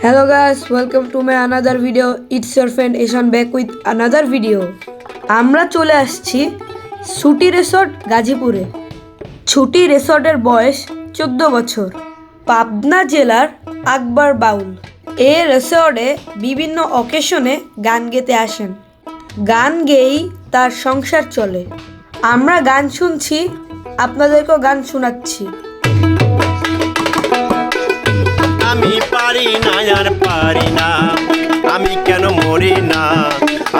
Hello guys, welcome to my another video. It's your friend Ishan back with another video. আমরা চলে আসছি ছুটি resort গাজীপুরে। ছুটি রিসর্টের বয়স চোদ্দ বছর। পাবনা জেলার আকবর বাউল। এই রিসর্টে বিভিন্ন অকেশনে গান গেতে আসেন। গান গেয়েই তার সংসার চলে। আমরা গান শুনছি আপনাদেরকেও গান শোনাচ্ছি। আমি পারি না, আর পারি না। আমি কেন মরি না?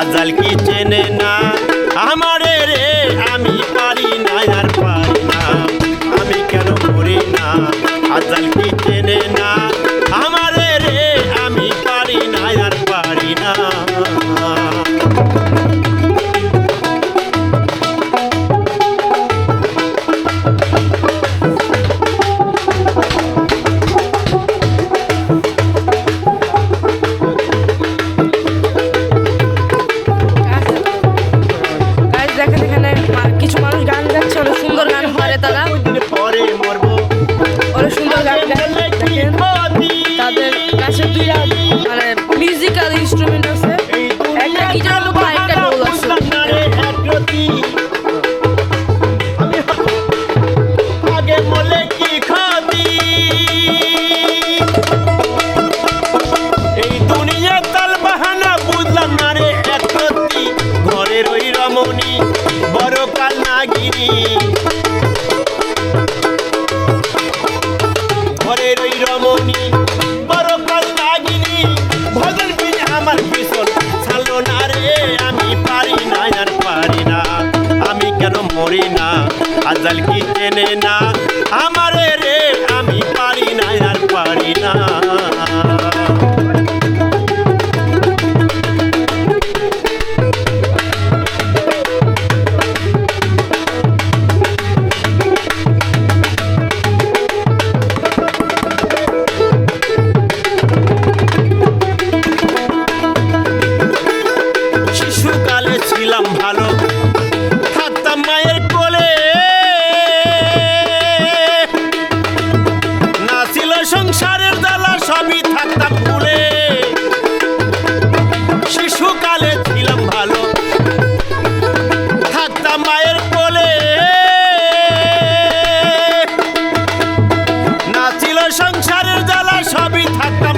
আজাল কি চেনে না? আমারে ঘরের ওই রমণী, বড় কাল নাগিনী ভজন আমার ছাড়লো না রে, আমি পারি না পারি না। আমি কেন মরি না? আজাল কি চেনে না? আমারে রে, আমি পারি না, আর পারি না। সংসারের জ্বালা সবই থাকতাম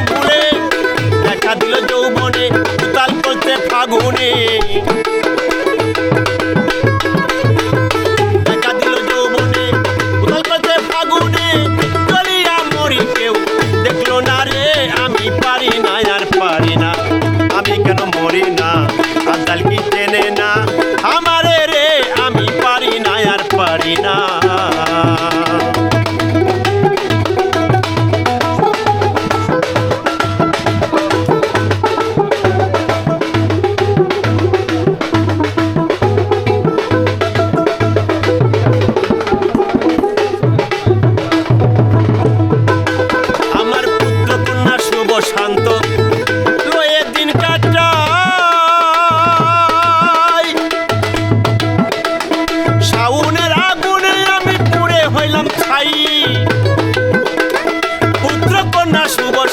那是鲁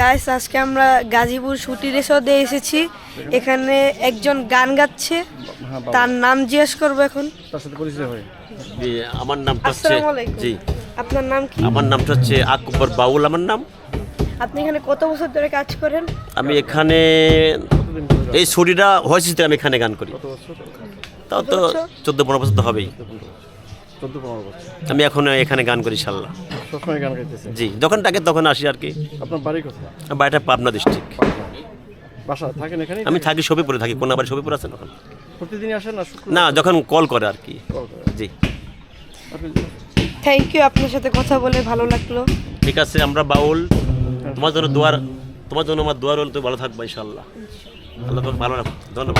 গাইস আজকে আমরা গাজীপুর ছুটি রিসর্টে এসেছি। এখানে একজন গান গাচ্ছে। তার নাম জিজ্ঞেস করব এখন। জি, আমার নামটা হচ্ছে আসসালামু আলাইকুম। জি। আপনার নাম কি? আমার নামটা হচ্ছে আকবর বাউল আমার নাম। আপনি এখানে কত বছর ধরে কাজ করেন? আমি এখানে এই ছুটিটা হয়েছে আমি এখানে গান করি। তাও তো বছর? চোদ্দ পনেরো বছর তো হবেই। চোদ্দ পনেরো বছর। আমি এখন এখানে গান করি ইনশাল্লাহ সবসময় গান জি যখন ডাকে তখন আসি আর কি। আপনার বাড়ি কোথায়? বাড়িটা পাবনা ডিস্ট্রিক্ট বাসা থাকেন এখানে আমি থাকি সবিপুরে থাকি কোন বাড়ি সবিপুর আছে না প্রতিদিন আসেন না না যখন কল করে আর কি। জি। থ্যাংক ইউ আপনার সাথে কথা বলে ভালো লাগল। ঠিক আছে আমরা বাউল। তোমার জন্য দোয়ার তোমার জন্য আমার দোয়ার হল তুমি ভালো থাকবা ইনশাল্লাহ আল্লাহ তোমাকে ভালো রাখো ধন্যবাদ।